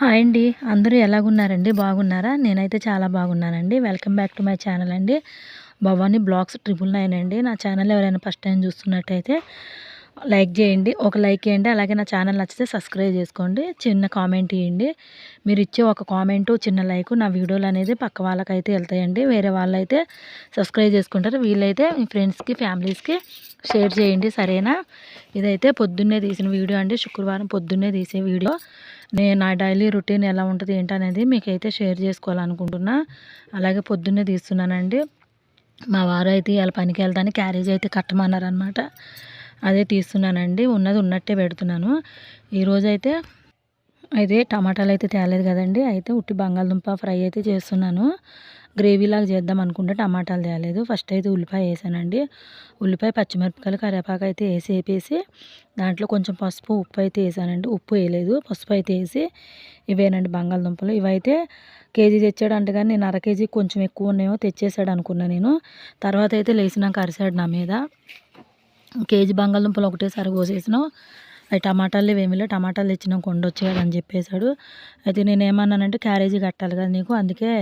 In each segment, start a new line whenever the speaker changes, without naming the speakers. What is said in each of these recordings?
Hi అండి. అందరూ ఎలాగున్నారండి? బాగున్నారా? నేనైతే చాలా బాగున్నానండి. Welcome back to my channel అండి. భవానీ బ్లాగ్స్ ట్రిపుల్ నైన్ అండి. నా ఛానల్ ఎవరైనా ఫస్ట్ టైం చూస్తున్నట్టయితే లైక్ చేయండి. ఒక లైక్ చేయండి. అలాగే నా ఛానల్ నచ్చితే సబ్స్క్రైబ్ చేసుకోండి. చిన్న కామెంట్ ఇవ్వండి. మీరు ఇచ్చే ఒక కామెంటు చిన్న లైక్ నా వీడియోలు అనేది పక్క వాళ్ళకైతే వెళ్తాయండి. వేరే వాళ్ళైతే సబ్స్క్రైబ్ చేసుకుంటారు. వీళ్ళైతే మీ ఫ్రెండ్స్కి ఫ్యామిలీస్కి షేర్ చేయండి. సరేనా? ఇదైతే పొద్దున్నే తీసిన వీడియో అండి. శుక్రవారం పొద్దున్నే తీసే వీడియో. నేను నా డైలీ రొటీన్ ఎలా ఉంటుంది ఏంటనేది మీకైతే షేర్ చేసుకోవాలనుకుంటున్నా. అలాగే పొద్దున్నే తీస్తున్నానండి. మా వారు అయితే ఇలా పనికి వెళ్తాను క్యారేజ్ అయితే కట్టమన్నారనమాట అదే తీస్తున్నానండి. ఉన్నది ఉన్నట్టే పెడుతున్నాను. ఈరోజైతే అయితే టమాటాలు అయితే తేలేదు కదండి. అయితే ఉట్టి బంగాళదుంప ఫ్రై అయితే చేస్తున్నాను. గ్రేవీలాగా చేద్దాం అనుకుంటే టమాటాలు తేలేదు. ఫస్ట్ అయితే ఉల్లిపాయ వేసానండి. ఉల్లిపాయ పచ్చిమిరపకాయలు కరివేపాకు అయితే వేసి వేపేసి దాంట్లో కొంచెం పసుపు ఉప్పు అయితే వేసానండి. ఉప్పు వేయలేదు. పసుపు అయితే వేసి ఇవేనండి బంగాళదుంపలు. ఇవైతే కేజీ తెచ్చాడు అంటే కానీ నేను అర కేజీ కొంచెం ఎక్కువ ఉన్నాయో తెచ్చేసాడు అనుకున్నా నేను. తర్వాత అయితే లేచినాక అరిసాడు నా మీద. కేజీ బంగాళదుంపలు ఒకటేసారి కోసేసినావు అవి టమాటాలు ఏమిలే టమాటాలు తెచ్చినాం కొండొచ్చేయాలి అని చెప్పేశాడు. అయితే నేను ఏమన్నానంటే క్యారేజీ కట్టాలి కదా నీకు అందుకే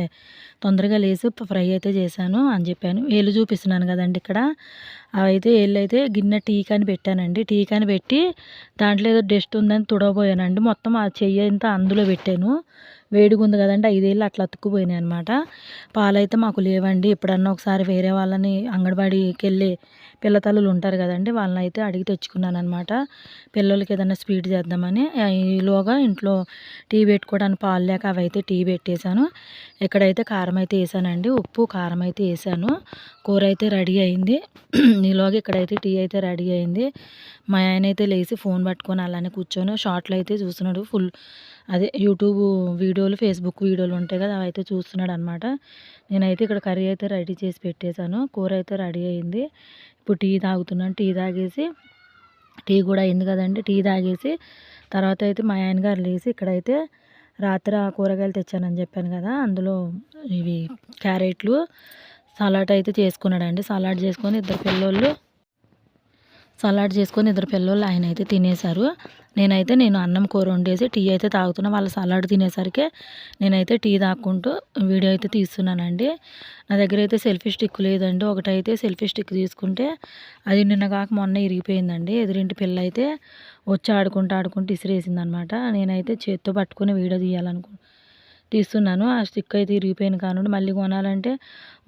తొందరగా లేసి ఫ్రై అయితే చేశాను అని చెప్పాను. ఏళ్ళు చూపిస్తున్నాను కదండి ఇక్కడ. అవైతే వెళ్ళైతే గిన్నె టీ కాని పెట్టానండి. టీ కాని పెట్టి దాంట్లో ఏదో డస్ట్ ఉందని తుడవబోయానండి. మొత్తం ఆ చెయ్యి అంతా అందులో పెట్టాను. వేడిగా ఉంది కదండి ఐదేళ్ళు అట్లా అతుక్కుపోయినాయి అనమాట పాలైతే మాకు లేవండి. ఎప్పుడన్నా ఒకసారి వేరే వాళ్ళని అంగన్వాడీకి వెళ్ళి పిల్లతల్లులు ఉంటారు కదండి వాళ్ళని అయితే అడిగి తెచ్చుకున్నాను అనమాట పిల్లలకి ఏదైనా స్వీట్ చేద్దామని ఈలోగా ఇంట్లో టీ పెట్టుకోవడానికి పాలు లేక అవైతే టీ పెట్టేశాను. ఇక్కడైతే కారం అయితే వేసానండి ఉప్పు కారం అయితే వేసాను. కూర అయితే రెడీ అయింది. ఈలోగా ఇక్కడైతే టీ అయితే రెడీ అయింది. మా ఆయన అయితే లేచి ఫోన్ పట్టుకొని అలానే కూర్చొని షార్ట్లు అయితే చూస్తున్నాడు. ఫుల్ అదే యూట్యూబ్ వీడియోలు ఫేస్బుక్ వీడియోలు ఉంటాయి కదా అవి అయితే చూస్తున్నాడు అనమాట నేనైతే ఇక్కడ కర్రీ అయితే రెడీ చేసి పెట్టేశాను. కూర అయితే రెడీ అయింది. ఇప్పుడు టీ తాగుతున్నాను. టీ తాగేసి టీ కూడా అయింది కదండి. టీ తాగేసి తర్వాత అయితే మా ఆయన గారు లేచి ఇక్కడైతే రాత్రి కూరగాయలు తెచ్చానని చెప్పాను కదా అందులో ఇవి క్యారెట్లు సలాడ్ అయితే చేసుకున్నాడండి. సలాడ్ చేసుకొని ఇద్దరు పిల్లోళ్ళు సలాడ్ చేసుకొని ఇద్దరు పిల్లోళ్ళు ఆయన అయితే తినేశారు. నేనైతే నేను అన్నం కూర వండేసి టీ అయితే తాగుతున్నా. వాళ్ళ సలాడ్ తినేసరికి నేనైతే టీ తాక్కుంటూ వీడియో అయితే తీస్తున్నానండి. నా దగ్గర అయితే సెల్ఫీ స్టిక్ లేదండి. ఒకటైతే సెల్ఫీ స్టిక్ తీసుకుంటే అది నిన్న కాక మొన్న ఇరిగిపోయిందండి. ఎదురింటి పిల్ల అయితే వచ్చి ఆడుకుంటూ ఆడుకుంటూ ఇసిరేసింది అనమాట నేనైతే చేత్తో పట్టుకుని వీడియో తీయాలనుకుంటున్నాను తీస్తున్నాను. ఆ స్టిక్ అయితే ఇరిగిపోయిన కానుండి మళ్ళీ కొనాలంటే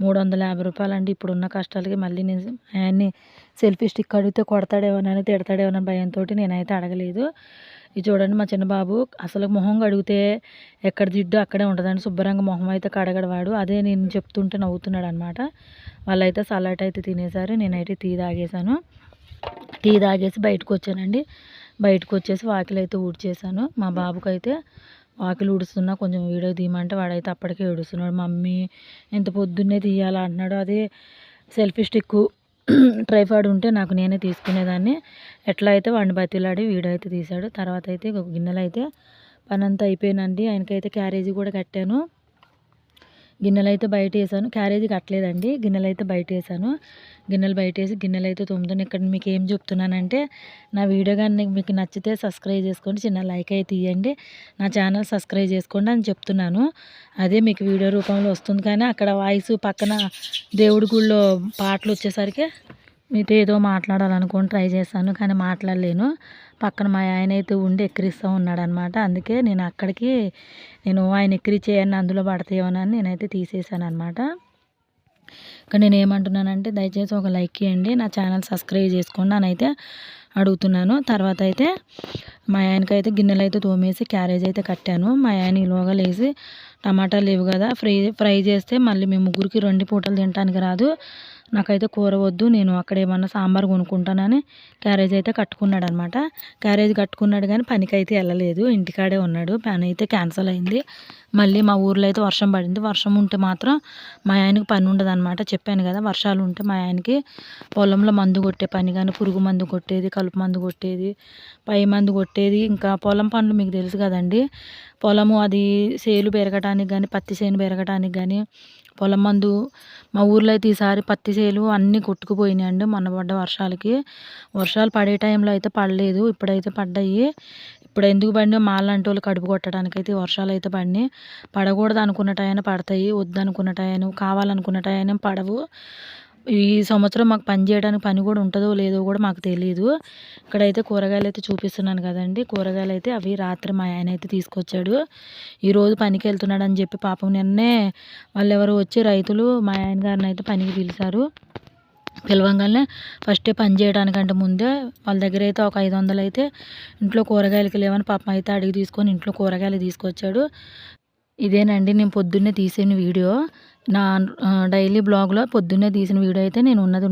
మూడు వందల యాభై రూపాయలు అండి ఇప్పుడున్న కష్టాలకి మళ్ళీ నేను ఆయన్ని సెల్ఫీ స్టిక్ అడిగితే కొడతాడేమోనని తిడతాడేమోనని భయంతో నేనైతే అడగలేదు. ఇది చూడండి మా చిన్న బాబు అసలు మొహం కడిగితే ఎక్కడ జిడ్డు అక్కడే ఉంటుందండి. శుభ్రంగా మొహం అయితే కడగడవాడు అదే నేను చెప్తుంటే నవ్వుతున్నాడు అనమాట వాళ్ళైతే సలాడ్ అయితే తినేసారు నేనైతే టీ తాగేశాను. టీ తాగేసి బయటకు వచ్చానండి బయటకు వచ్చేసి వాకిలి అయితే ఊడ్చేసాను మా బాబుకైతే వాకిలి ఊడుస్తున్నా కొంచెం వీడియో తీయమంటే వాడైతే అప్పటికే ఉడుస్తున్నాడు మమ్మీ ఎంత పొద్దున్నే తీయాలా? అంటున్నాడు. అదే సెల్ఫీ స్టిక్ ట్రైఫాడ్ ఉంటే నాకు నేనే తీసుకునేదాన్ని. ఎట్లా అయితే వాడిని బతిలాడి వీడియో అయితే తీశాడు. తర్వాత అయితే గిన్నెలు అయితే పని అంతా అయిపోయినండి. ఆయనకైతే క్యారేజీ కూడా కట్టాను. గిన్నెలు అయితే బయట వేసాను క్యారేజీ కట్టలేదండి. గిన్నెలు అయితే బయట వేసాను గిన్నెలు బయట వేసి గిన్నెలు అయితే తొమ్మిది ఇక్కడ మీకు ఏం చెప్తున్నానంటే నా వీడియో కానీ మీకు నచ్చితే సబ్స్క్రైబ్ చేసుకోండి. చిన్న లైక్ అయితే ఇవ్వండి నా ఛానల్ సబ్స్క్రైబ్ చేసుకోండి అని చెప్తున్నాను. అదే మీకు వీడియో రూపంలో వస్తుంది. కానీ అక్కడ వాయిస్ పక్కన దేవుడి గుళ్ళో పాటలు వచ్చేసరికి మీతో ఏదో మాట్లాడాలనుకుని ట్రై చేశాను. కానీ మాట్లాడలేను. పక్కన మా ఆయన అయితే ఉండి ఎక్కిరిస్తూ ఉన్నాడు అనమాట అందుకే నేను అక్కడికి నేను ఆయన ఎక్కిరిచేయని అందులో పడతాయేమోనని నేనైతే తీసేసాను అనమాట ఇక్కడ నేను ఏమంటున్నానంటే దయచేసి ఒక లైక్ ఇవ్వండి నా ఛానల్ సబ్స్క్రైబ్ చేసుకోండి నేనైతే అడుగుతున్నాను. తర్వాత అయితే మా ఆయనకైతే గిన్నెలు అయితే తోమేసి క్యారేజ్ అయితే కట్టాను. మా ఆయన ఈలోగా లేసి టమాటాలు లేవు కదా ఫ్రై ఫ్రై చేస్తే మళ్ళీ మేము ముగ్గురికి రెండు పూటలు తినడానికి రాదు. నాకైతే కూర వద్దు నేను అక్కడ ఏమన్నా సాంబార్ కొనుక్కుంటానని క్యారేజ్ అయితే కట్టుకున్నాడు అనమాట క్యారేజ్ కట్టుకున్నాడు కానీ పనికి అయితే వెళ్ళలేదు ఇంటికాడే ఉన్నాడు. పని అయితే క్యాన్సిల్ అయింది. మళ్ళీ మా ఊర్లో అయితే వర్షం పడింది. వర్షం ఉంటే మాత్రం మా ఆయనకి పని ఉండదు అనమాట చెప్పాను కదా వర్షాలు ఉంటే మా ఆయనకి పొలంలో మందు కొట్టే పని కానీ పురుగు మందు కొట్టేది కలుపు మందు కొట్టేది పై మందు కొట్టేది ఇంకా పొలం పనులు మీకు తెలుసు కదండి. పొలము అది సేలు పెరగటానికి కానీ పత్తి చేను పెరగటానికి కానీ పొలం మందు మా ఊర్లో అయితే ఈసారి పత్తి చేలు అన్నీ కొట్టుకుపోయినాయండి మొన్న పడ్డ వర్షాలకి. వర్షాలు పడే టైంలో అయితే పడలేదు ఇప్పుడైతే పడ్డాయి. ఇప్పుడు ఎందుకు పడినా మాలాంటి వాళ్ళు కడుపు కొట్టడానికి అయితే వర్షాలు అయితే పడినాయి. పడకూడదు అనుకున్న టైం పడతాయి వద్దనుకున్న టైం కావాలనుకున్న టైం పడవు. ఈ సంవత్సరం మాకు పని చేయడానికి పని కూడా ఉంటుందో లేదో కూడా మాకు తెలియదు ఇక్కడైతే కూరగాయలు అయితే చూపిస్తున్నాను కదండి. కూరగాయలు అయితే అవి రాత్రి మా ఆయన అయితే తీసుకొచ్చాడు ఈరోజు పనికి వెళ్తున్నాడు అని చెప్పి పాపం నిన్నే వాళ్ళు ఎవరు వచ్చి రైతులు మా ఆయన గారిని అయితే పనికి పిలిచారు. పిలవంగానే ఫస్టే పని చేయడానికంటే ముందే వాళ్ళ దగ్గర అయితే ఒక ఐదు వందలు అయితే ఇంట్లో కూరగాయలకి లేవని పాపం అయితే అడిగి తీసుకొని ఇంట్లో కూరగాయలు తీసుకొచ్చాడు. ఇదేనండి నేను పొద్దున్నే తీసిన వీడియో. నా డైలీ బ్లాగ్లో పొద్దున్నే తీసిన వీడియో అయితే నేను ఉన్నది